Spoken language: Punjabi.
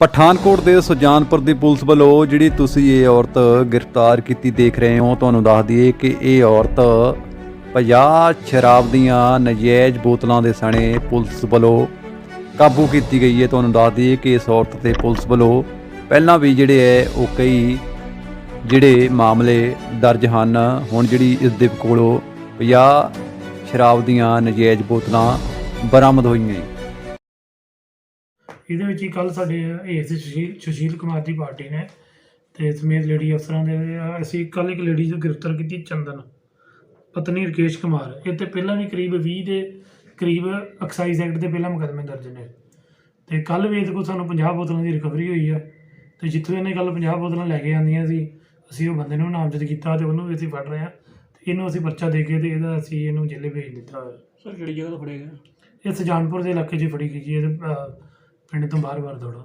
ਪਠਾਨਕੋਟ ਦੇ ਸੁਜਾਨਪੁਰ ਦੀ ਪੁਲਿਸ ਵੱਲੋਂ ਜਿਹੜੀ ਤੁਸੀਂ ਇਹ ਔਰਤ ਗ੍ਰਿਫਤਾਰ ਕੀਤੀ ਦੇਖ ਰਹੇ ਹੋ, ਤੁਹਾਨੂੰ ਦੱਸ ਦਈਏ ਕਿ ਇਹ ਔਰਤ 50 ਸ਼ਰਾਬ ਦੀਆਂ ਨਜਾਇਜ਼ ਬੋਤਲਾਂ ਦੇ ਸਣੇ ਪੁਲਿਸ ਵੱਲੋਂ ਕਾਬੂ ਕੀਤੀ ਗਈ ਹੈ। ਤੁਹਾਨੂੰ ਦੱਸ ਦਈਏ ਕਿ ਇਸ ਔਰਤ ਤੇ ਪੁਲਿਸ ਵੱਲੋਂ ਪਹਿਲਾਂ ਵੀ ਜਿਹੜੇ ਹੈ, ਉਹ ਕਈ ਜਿਹੜੇ ਮਾਮਲੇ ਦਰਜ ਹਨ। ਹੁਣ ਜਿਹੜੀ ਇਸ ਦੇ ਕੋਲੋਂ 50 ਸ਼ਰਾਬ ਦੀਆਂ ਨਜਾਇਜ਼ ਬੋਤਲਾਂ ਬਰਾਮਦ ਹੋਈਆਂ ਹੈ। ਇਹਦੇ ਵਿੱਚ ਹੀ ਕੱਲ ਸਾਡੇ ਏਸ ਸੁਸ਼ੀਲ ਸੁਸ਼ੀਲ ਕੁਮਾਰ ਦੀ ਪਾਰਟੀ ਨੇ ਤੇ ਸਮੇਤ ਲੇਡੀ ਅਫਸਰਾਂ ਦੇ ਅਸੀਂ ਕੱਲ ਇੱਕ ਲੇਡੀ ਨੂੰ ਗ੍ਰਿਫਤਾਰ ਕੀਤੀ ਚੰਦਨ ਪਤਨੀ ਰਕੇਸ਼ ਕੁਮਾਰ। ਇਹ ਤੇ ਪਹਿਲਾਂ ਵੀ ਕਰੀਬ 20 ਦੇ ਕਰੀਬ ਐਕਸਾਈਜ਼ ਐਕਟ ਦੇ ਪਹਿਲਾਂ ਮੁਕੱਦਮੇ ਦਰਜ ਨੇ। ਤੇ ਕੱਲ ਵੀ ਇਹਦੇ ਕੋਲ ਸਾਨੂੰ 50 ਬੋਤਲਾਂ ਦੀ ਰਿਕਵਰੀ ਹੋਈ ਆ। ਤੇ ਜਿੱਥੋਂ ਇਹਨੇ ਕੱਲ 50 ਬੋਤਲਾਂ ਲੈ ਕੇ ਆਂਦੀਆਂ ਸੀ ਅਸੀਂ ਉਹ ਬੰਦੇ ਨੂੰ ਨਾਮਜ਼ਦ ਕੀਤਾ ਤੇ ਉਹਨੂੰ ਵੀ ਅਸੀਂ ਫੜ ਰਹੇ ਆ ਤੇ ਇਹਨੂੰ ਅਸੀਂ ਪਰਚਾ ਦੇ ਕੇ ਤੇ ਇਹਦਾ ਅਸੀਂ ਇਹਨੂੰ ਜੇਲੇ ਭੇਜ ਦਿੱਤਾ ਸਰ ਕਿਹੜੀ ਜਗ੍ਹਾ ਤੋਂ ਫੜਿਆ ਗਿਆ? ਇਹ ਸੁਜਾਨਪੁਰ ਦੇ ਇਲਾਕੇ 'ਚ ਫੜੀ ਗਈ ਜੀ ਅਹ, ਪਿੰਡ ਤੋਂ ਬਾਹਰ ਬਾਹਰ ਦੌੜੋ।